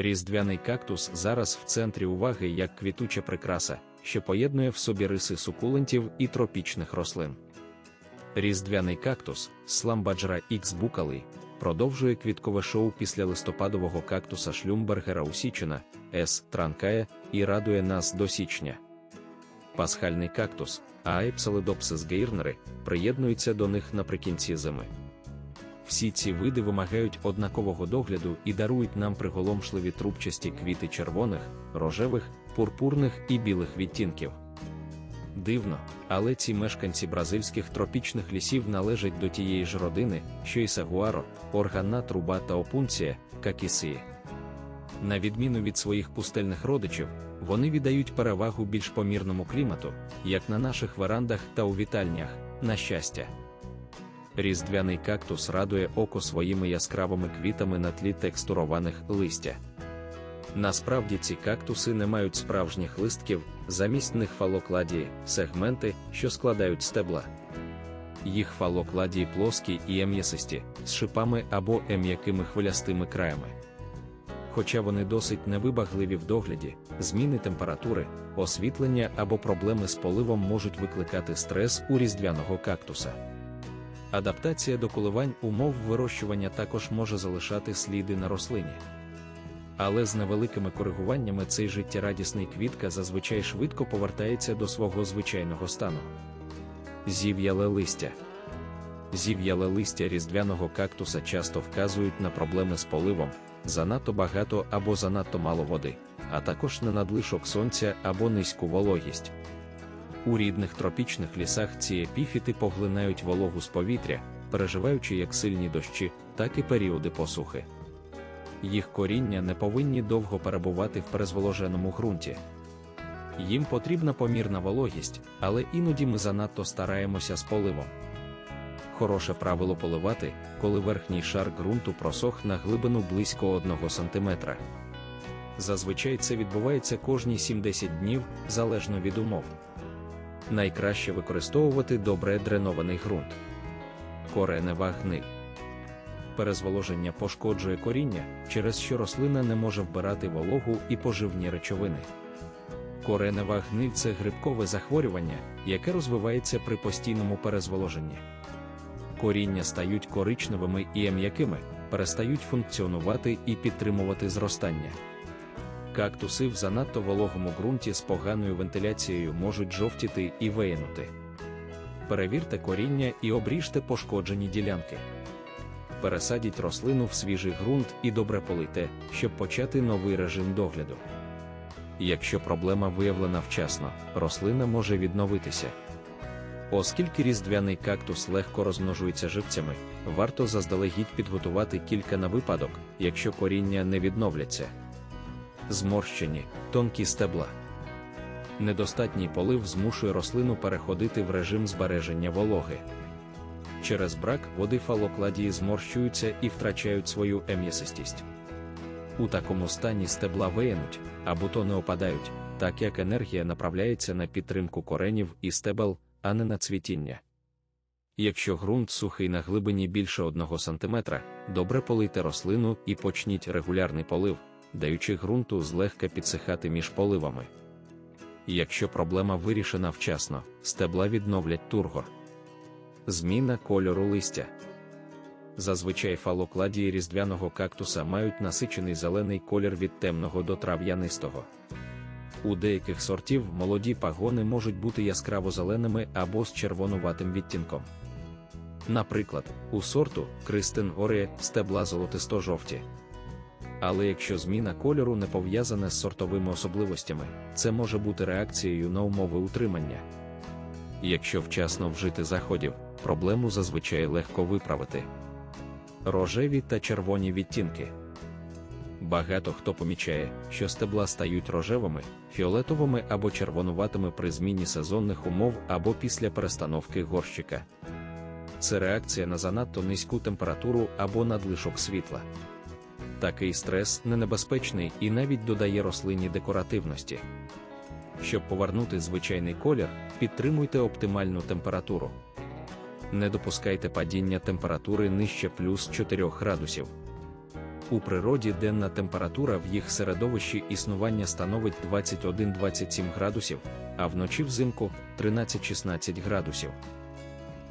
Різдвяний кактус зараз в центрі уваги як квітуча прикраса, що поєднує в собі риси сукулентів і тропічних рослин. Різдвяний кактус Сламбаджра Ікс Букали продовжує квіткове шоу після листопадового кактуса Шлюмбергера Усічена, С. Транкая і радує нас до січня. Пасхальний кактус, Аепсаледопсис гейрнери, приєднується до них наприкінці зими. Всі ці види вимагають однакового догляду і дарують нам приголомшливі трубчасті квіти червоних, рожевих, пурпурних і білих відтінків. Дивно, але ці мешканці бразильських тропічних лісів належать до тієї ж родини, що і сагуаро, органна труба та опунція, какісії. На відміну від своїх пустельних родичів, вони віддають перевагу більш помірному клімату, як на наших верандах та у вітальнях, на щастя. Різдвяний кактус радує око своїми яскравими квітами на тлі текстурованих листя. Насправді ці кактуси не мають справжніх листків, замість них фалокладії, сегменти, що складають стебла. Їх фалокладії плоскі і ем'ясисті, з шипами або ем'якими хвилястими краями. Хоча вони досить невибагливі в догляді, зміни температури, освітлення або проблеми з поливом можуть викликати стрес у різдвяного кактуса. Адаптація до коливань умов вирощування також може залишати сліди на рослині. Але з невеликими коригуваннями цей життєрадісний квітка зазвичай швидко повертається до свого звичайного стану. Зів'яле листя. Зів'яле листя різдвяного кактуса часто вказують на проблеми з поливом, занадто багато або занадто мало води, а також на надлишок сонця або низьку вологість. У рідних тропічних лісах ці епіфіти поглинають вологу з повітря, переживаючи як сильні дощі, так і періоди посухи. Їх коріння не повинні довго перебувати в перезволоженому ґрунті. Їм потрібна помірна вологість, але іноді ми занадто стараємося з поливом. Хороше правило поливати, коли верхній шар ґрунту просох на глибину близько 1 см. Зазвичай це відбувається кожні 7-10 днів залежно від умов. Найкраще використовувати добре дренований ґрунт. Коренева гниль. Перезволоження пошкоджує коріння, через що рослина не може вбирати вологу і поживні речовини. Коренева гниль це грибкове захворювання, яке розвивається при постійному перезволоженні. Коріння стають коричневими і м'якими, перестають функціонувати і підтримувати зростання. Кактуси в занадто вологому ґрунті з поганою вентиляцією можуть жовтіти і виянути. Перевірте коріння і обріжте пошкоджені ділянки. Пересадіть рослину в свіжий ґрунт і добре полийте, щоб почати новий режим догляду. Якщо проблема виявлена вчасно, рослина може відновитися. Оскільки різдвяний кактус легко розмножується живцями, варто заздалегідь підготувати кілька на випадок, якщо коріння не відновляться. Зморщені, тонкі стебла. Недостатній полив змушує рослину переходити в режим збереження вологи. Через брак води фалокладії зморщуються і втрачають свою ем'ясистість. У такому стані стебла виянуть, а бутони опадають, так як енергія направляється на підтримку коренів і стебел, а не на цвітіння. Якщо ґрунт сухий на глибині більше 1 см, добре полийте рослину і почніть регулярний полив, даючи ґрунту злегка підсихати між поливами. Якщо проблема вирішена вчасно, стебла відновлять тургор. Зміна кольору листя. Зазвичай фалокладії різдвяного кактуса мають насичений зелений колір від темного до трав'янистого. У деяких сортів молоді пагони можуть бути яскраво зеленими або з червонуватим відтінком. Наприклад, у сорту Кристин Оріє стебла золотисто-жовті. Але якщо зміна кольору не пов'язана з сортовими особливостями, це може бути реакцією на умови утримання. Якщо вчасно вжити заходів, проблему зазвичай легко виправити. Рожеві та червоні відтінки. Багато хто помічає, що стебла стають рожевими, фіолетовими або червонуватими при зміні сезонних умов або після перестановки горщика. Це реакція на занадто низьку температуру або надлишок світла. Такий стрес не небезпечний і навіть додає рослині декоративності. Щоб повернути звичайний колір, підтримуйте оптимальну температуру. Не допускайте падіння температури нижче плюс 4 градусів. У природі денна температура в їх середовищі існування становить 21-27 градусів, а вночі взимку 13-16 градусів.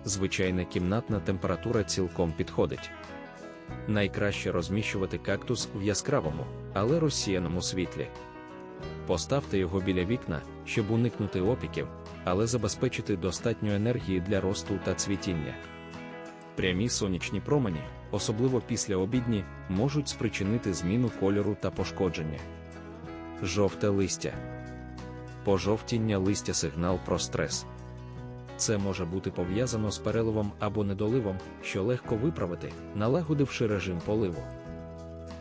Звичайна кімнатна температура цілком підходить. Найкраще розміщувати кактус в яскравому, але розсіяному світлі. Поставте його біля вікна, щоб уникнути опіків, але забезпечити достатньо енергії для росту та цвітіння. Прямі сонячні промені, особливо після обідні, можуть спричинити зміну кольору та пошкодження. Жовте листя. Пожовтіння листя сигнал про стрес. Це може бути пов'язано з переливом або недоливом, що легко виправити, налагодивши режим поливу.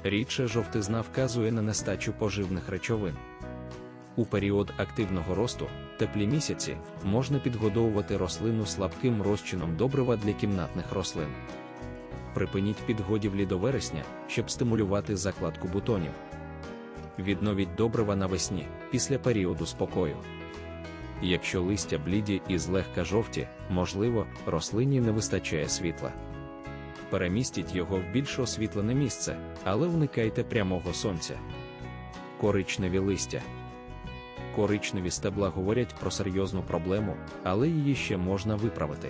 Рідше жовтизна вказує на нестачу поживних речовин. У період активного росту, теплі місяці, можна підгодовувати рослину слабким розчином добрива для кімнатних рослин. Припиніть підгодівлі до вересня, щоб стимулювати закладку бутонів. Відновіть добрива навесні, після періоду спокою. Якщо листя бліді і злегка жовті, можливо, рослині не вистачає світла. Перемістіть його в більш освітлене місце, але уникайте прямого сонця. Коричневі листя. Коричневі стебла говорять про серйозну проблему, але її ще можна виправити.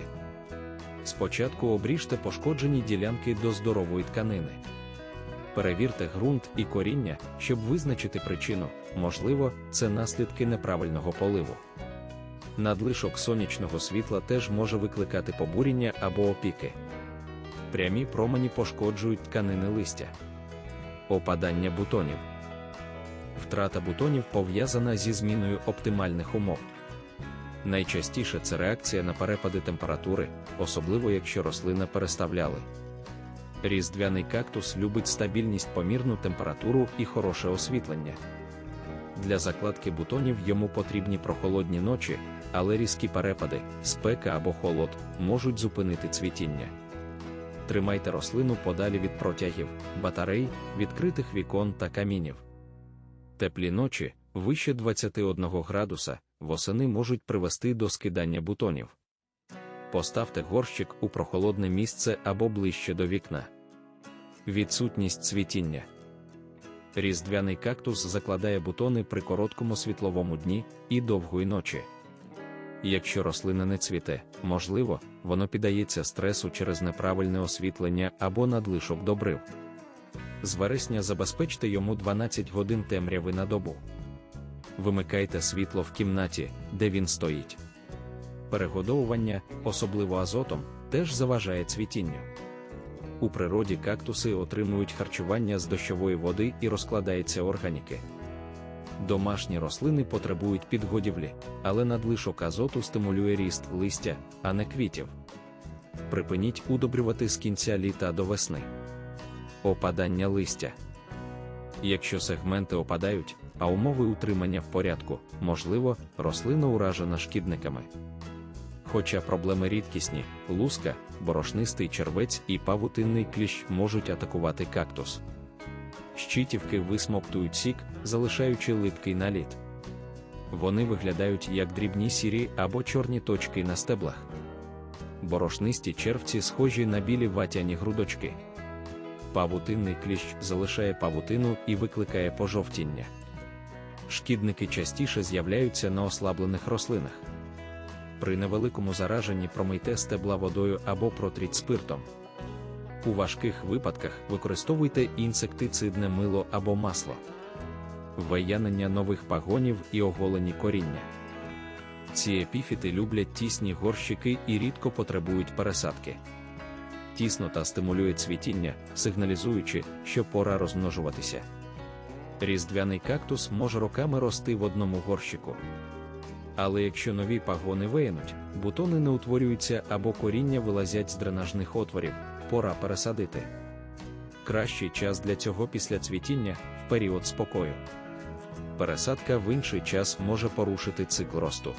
Спочатку обріжте пошкоджені ділянки до здорової тканини. Перевірте ґрунт і коріння, щоб визначити причину, можливо, це наслідки неправильного поливу. Надлишок сонячного світла теж може викликати побуріння або опіки. Прямі промені пошкоджують тканини листя. Опадання бутонів. Втрата бутонів пов'язана зі зміною оптимальних умов. Найчастіше це реакція на перепади температури, особливо якщо рослина переставляли. Різдвяний кактус любить стабільність помірну температуру і хороше освітлення. Для закладки бутонів йому потрібні прохолодні ночі, але різкі перепади, спека або холод можуть зупинити цвітіння. Тримайте рослину подалі від протягів, батарей, відкритих вікон та камінів. Теплі ночі, вище 21 градуса, восени можуть привести до скидання бутонів. Поставте горщик у прохолодне місце або ближче до вікна. Відсутність цвітіння. Різдвяний кактус закладає бутони при короткому світловому дні і довгої ночі. Якщо рослина не цвіте, можливо, воно піддається стресу через неправильне освітлення або надлишок добрив. З вересня забезпечте йому 12 годин темряви на добу. Вимикайте світло в кімнаті, де він стоїть. Перегодовування, особливо азотом, теж заважає цвітінню. У природі кактуси отримують харчування з дощової води і розкладається органіки. Домашні рослини потребують підгодівлі, але надлишок азоту стимулює ріст листя, а не квітів. Припиніть удобрювати з кінця літа до весни. Опадання листя. Якщо сегменти опадають, а умови утримання в порядку, можливо, рослина уражена шкідниками. Хоча проблеми рідкісні, луска, борошнистий червець і павутинний кліщ можуть атакувати кактус. Щитівки висмоктують сік, залишаючи липкий наліт. Вони виглядають як дрібні сірі або чорні точки на стеблах. Борошнисті червці схожі на білі ватяні грудочки. Павутинний кліщ залишає павутину і викликає пожовтіння. Шкідники частіше з'являються на ослаблених рослинах. При невеликому зараженні промийте стебла водою або протріть спиртом. У важких випадках використовуйте інсектицидне мило або масло, виянення нових пагонів і оголені коріння. Ці епіфіти люблять тісні горщики і рідко потребують пересадки. Тіснота стимулює цвітіння, сигналізуючи, що пора розмножуватися. Різдвяний кактус може роками рости в одному горщику. Але якщо нові пагони виянуть, бутони не утворюються або коріння вилазять з дренажних отворів, пора пересадити. Кращий час для цього після цвітіння в період спокою. Пересадка в інший час може порушити цикл росту.